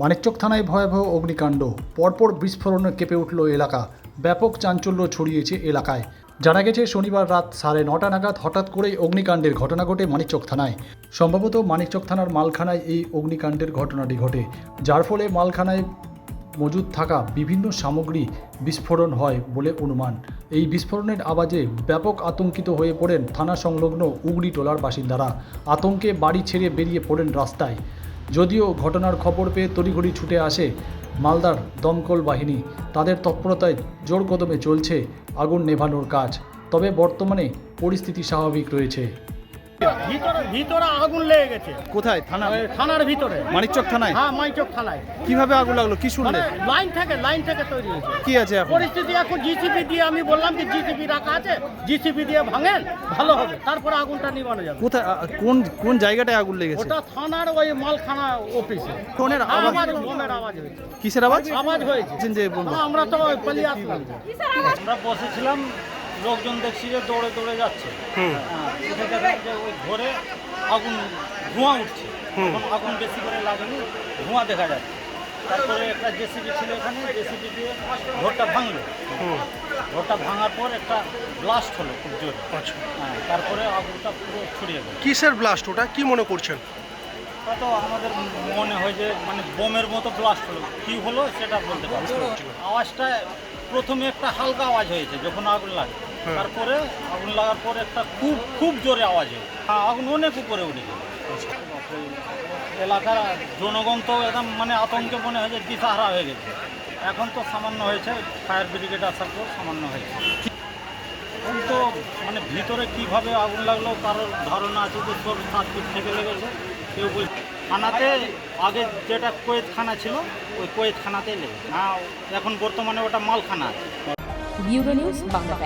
মানিকচক থানায় ভয়াবহ অগ্নিকাণ্ড। পরপর বিস্ফোরণে কেঁপে উঠল এলাকা। ব্যাপক চাঞ্চল্য ছড়িয়েছে এলাকায়। জানা গেছে, শনিবার রাত সাড়ে নটা নাগাদ হঠাৎ করেই অগ্নিকাণ্ডের ঘটনা ঘটে মানিকচক থানায়। সম্ভবত মানিকচক থানার মালখানায় এই অগ্নিকাণ্ডের ঘটনাটি ঘটে, যার ফলে মালখানায় মজুদ থাকা বিভিন্ন সামগ্রী বিস্ফোরণ হয় বলে অনুমান। এই বিস্ফোরণের আওয়াজে ব্যাপক আতঙ্কিত হয়ে পড়েন থানা সংলগ্ন উগড়ি টোলার বাসিন্দারা। আতঙ্কে বাড়ি ছেড়ে বেরিয়ে পড়েন রাস্তায়। যদিও ঘটনার খবর পেয়ে তড়িঘড়ি ছুটে আসে মালদার দমকল বাহিনী। তাদের তৎপরতায় জোর কদমে চলছে আগুন নেভানোর কাজ। তবে বর্তমানে পরিস্থিতি স্বাভাবিক রয়েছে। ভিতরে ভিতরে আগুন লেগে গেছে। কোথায়? থানা থানার ভিতরে। মানিকচক থানায়? হ্যাঁ মাইচক থানায়। কীভাবে আগুন লাগল? কি মানে শুনলে লাইন থেকে লাইন থেকে তৈরি হয়েছে। কি আছে এখন? পরিস্থিতি এখন জিসিপি দিয়ে আমি বললাম যে জিসিপি রাখা আছে জিসিপি দিয়ে ভাঙেন ভালো হবে। তারপরে আগুনটা নিবানো যাবে। কোথায় কোন কোন জায়গাটায় আগুন লেগেছে? ওটা থানার ওই মালখানা অফিসে ফোনের আওয়াজ আওয়াজ? বোমের আওয়াজ হয়েছে। কিসের আওয়াজ আওয়াজ? হয়েছে। যে আমরা তো ওই পালিয়ে আসলাম। আমরা বসেছিলাম লোকজন দেখছি যে দৌড়ে দৌড়ে যাচ্ছে। হ্যাঁ, ওই ঘরে আগুন ধোঁয়া উঠছে। আগুন বেশি করে লাগেনি ধোঁয়া দেখা যাচ্ছে তারপরে একটা জেসিবি ছিল এখানে জেসিবি দিয়ে ঘরটা ভাঙলো। ঘরটা ভাঙার পর একটা ব্লাস্ট হলো খুব জোরে। হ্যাঁ তারপরে আগুনটা পুরো ছড়িয়ে গেল। কিসের ব্লাস্ট ওটা? কি মনে করছেন? তা তো আমাদের মনে হয় যে মানে বোমের মতো ব্লাস্ট হলো। কী হলো সেটা বলতে পারছি আওয়াজটা প্রথমে একটা হালকা আওয়াজ হয়েছে যখন আগুন লাগে। তারপরে আগুন লাগার পর একটা খুব খুব জোরে আওয়াজ। হয়েছে হ্যাঁ, আগুন অনেক উপরে উঠে এলাকার জনগণ তো একদম মানে আতঙ্কে মনে হয় যে দিশাহারা হয়ে গেছে। এখন তো সামান্য হয়েছে ফায়ার ব্রিগেড আসার পর সামান্য হয়েছে। এখন তো মানে ভিতরে কীভাবে আগুন লাগল কারোর ধারণা আছে যে সব সাত ফিট থেকে লেগেছে। কেউ বল থানাতে আগে যেটা কোয়েতখানা ছিল ওই কোয়েতখানাতেই লেগেছে। না এখন বর্তমানে ওটা মালখানা আছে। Bureau news Bangla